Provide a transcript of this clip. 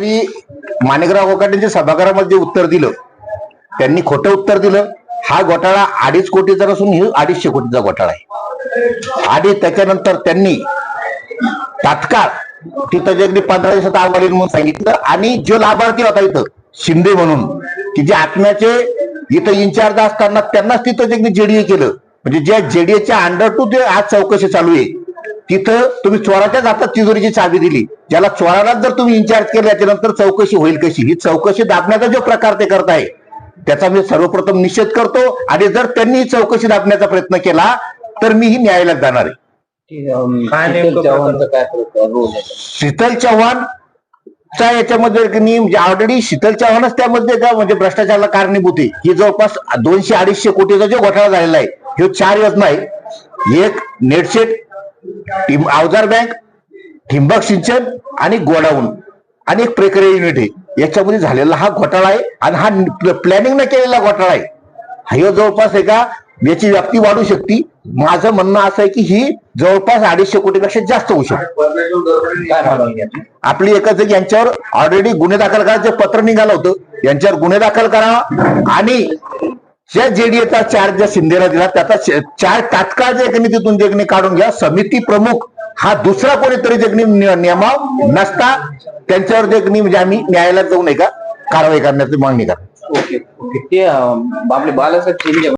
मी माणिकराव गोकाटेंच्या सभागृहामध्ये जे उत्तर दिलं. त्यांनी खोटं उत्तर दिलं. हा घोटाळा अडीच कोटीचा नसून ही अडीचशे कोटीचा घोटाळा आहे. आणि त्याच्यानंतर त्यांनी तात्काळ तिथं जे अगदी पंधरा दिवसात अहवाल येईल म्हणून सांगितलं. आणि जो लाभार्थी होता इथं शिंदे म्हणून की जे आत्म्याचे इथं इन्चार्ज असताना त्यांनाच तिथं जे जेडीए केलं. म्हणजे ज्या जेडीएच्या अंडर टू ते आज चौकशी चालू आहे तिथं तुम्ही चोराच्याच हातात तिजोरीची चावी दिली. ज्याला चोरालाच जर तुम्ही इन्चार्ज केलं त्याच्यानंतर चौकशी होईल कशी? ही चौकशी दाबण्याचा जो प्रकार ते करत आहे त्याचा मी सर्वप्रथम निषेध करतो. आणि जर त्यांनी ही चौकशी दाबण्याचा प्रयत्न केला तर मी ही न्यायालयात जाणार आहे. शीतल चव्हाण. च्या याच्यामध्ये की नाही, म्हणजे ऑलरेडी शीतल चव्हाणच त्यामध्ये त्या म्हणजे भ्रष्टाचाराला कारणीभूत आहे. ही जवळपास दोनशे अडीचशे कोटीचा जो घोटाळा झालेला आहे हे चार योजना आहे. एक नेटशेट टिम- अवजार बँक ठिंबक सिंचन आणि गोडाऊन. आणि एक प्रक्रिया युनिट आहे. याच्यामध्ये झालेला हा घोटाळा आहे आणि हा प्लॅनिंग न केलेला घोटाळा आहे. हा जवळपास आहे का? याची व्याप्ती वाढू शकते. माझं म्हणणं असं आहे की ही जवळपास अडीचशे कोटीपेक्षा जास्त होऊ शकते. आपली एकच यांच्यावर ऑलरेडी गुन्हे दाखल करायचं पत्र निघालं होतं. यांच्यावर गुन्हे दाखल करा आणि ज्या जेडीएचा चार्ज ज्या शिंदेला दिला त्याचा चार चार्ज तात्काळ जे एकने तिथून देखणे काढून घ्या समिती प्रमुख हा दुसरा कोणीतरी जगणी नियमाव नसता त्यांच्यावर देखणे म्हणजे आम्ही न्यायालयात जाऊ नये का कारवाई करण्याची मागणी करा ओके ओके. ते बापले आपले बालासाहेब